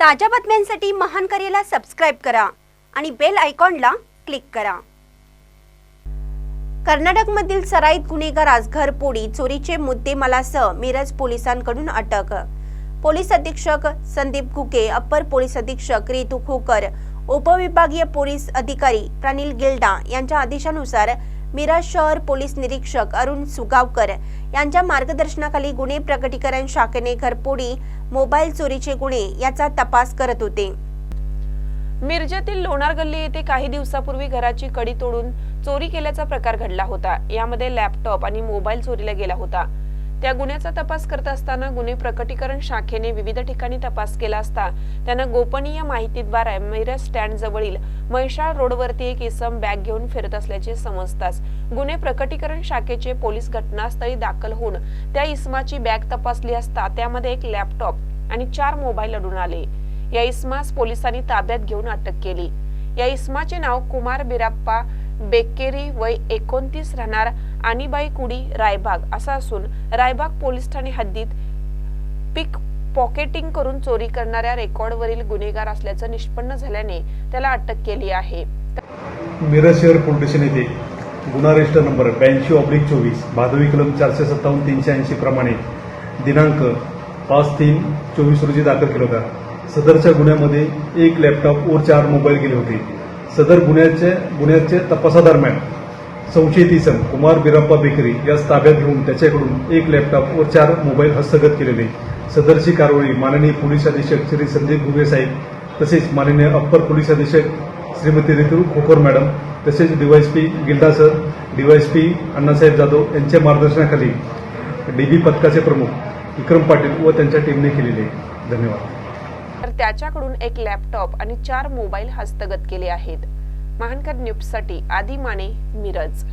ताज्या बातम्यांसाठी महान करेला सबस्क्राईब करा आणि बेल आयकॉनला क्लिक करा. कर्नाटकमधील सराईत गुन्हेगार आज घरपोडी चोरीचे मुद्देमालासह मिरज पोलिसांकडून अटक. पोलीस अधीक्षक संदीप घुके अप्पर पोलीस अधीक्षक रितू खोकर उपविभागीय पोलीस अधिकारी प्रनिल गिल्डा यांच्या आदेशानुसार मिरज शहर पोलीस निरीक्षक अरुण सुगावकर यांच्या मार्गदर्शनाखाली गुन्हे प्रकटीकरण शाखेने घरपोडी मोबाईल चोरीचे गुन्हे याचा तपास करत होते. मिरजेतील लोणार गल्ली येथे काही दिवसापूर्वी घराची कडी तोडून चोरी केल्याचा प्रकार घडला होता. यामध्ये लॅपटॉप आणि मोबाईल चोरीला गेला होता. त्या गुन्ह्याचा तपास करत असताना गुन्हे प्रकटीकरण शाखेने विविध ठिकाणी तपास केला असता त्यांना गोपनीय माहितीद्वारे मिरज स्टँड जवळील म्हैसाळ रोडवरती एक इसम बॅग घेऊन फिरत असल्याचे समजताच गुन्हे प्रकटीकरण शाखेचे पोलीस घटनास्थळी दाखल होऊन त्या इसमाची बॅग तपासली असता त्यामध्ये एक लॅपटॉप आणि चार मोबाईल आढळून आले. या इसमास पोलिसांनी ताब्यात घेऊन अटक केली. या इसमाचे नाव कुमार बिराप्पा बेकेरी वय एकोणतीस राहणार आणीबाई कुडी रायबाग असा असून रायबाग पोलीस ठाणे हद्दीत पिक पॉकेटिंग करून चोरी करणाऱ्या रेकॉर्डवरील गुन्हेगार असल्याचं निष्पन्न झाल्याने त्याला अटक केली आहे. मिरज शहर पोलीस स्टेशन येथे गुन्हा रजिस्टर नंबर ब्याऐंशी ऑब्लिक चोवीस भादवी कलम चारशे सत्तावन्न तीनशे ऐंशी प्रमाणे दिनांक पाच तीन चोवीस रोजी दाखल केला होता. सदरच्या गुन्ह्यामध्ये एक लॅपटॉप व चार मोबाईल गेले होते. सदर गुन्ह्याचे गुन्ह्याचे तपासादरम्यान संशयित इसम कुमार बिराप्पा बेकरी यास ताब्यात घेऊन त्याच्याकडून एक लॅपटॉप व चार मोबाईल हस्तगत केलेले. सदरची कारवाई माननीय पोलीस अधीक्षक श्री संदीप घुगे साहेब तसेच माननीय अप्पर पोलीस अधीक्षक श्रीमती रितू खोकर मॅडम तसेच DYSP Gilda sir DYSP Annasaheb Jadhav यांच्या मार्गदर्शनाखाली डीबी पथकाचे प्रमुख विक्रम पाटील व त्यांच्या टीमने केलेले. धन्यवाद. तर त्याच्याकडून एक लॅपटॉप आणि चार मोबाईल हस्तगत केले आहेत. महानकर न्यूजसाठी आदी माने मिरज.